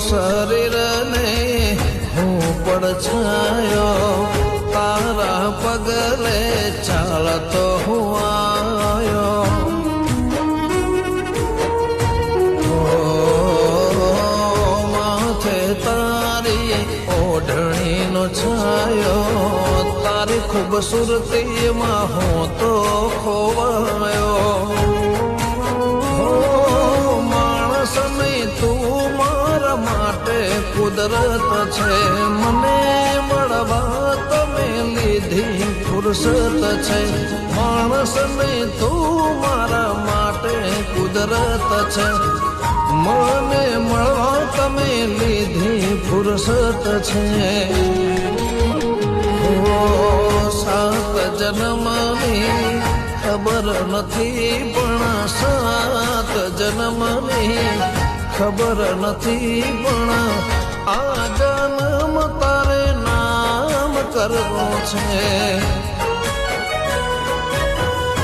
શરીરને હું પડછાયો તારા પગલે ચાલતો હું આયો. માથે તારી ઓઢણીનો છાયો. તારી ખૂબસૂરતીમાં હું તો ખોવાયો કુદરત છે, મને મળવા તમે લીધી ફુરસત છે. માણસ નહીં તું મારા માટે કુદરત છે. મને મળવા તમે લીધી ફુરસત છે. સાત જન્મની ખબર નથી, પણ સાત જન્મની ખબર નથી, પણ આ જન્મ તારે નામ કરવું છે.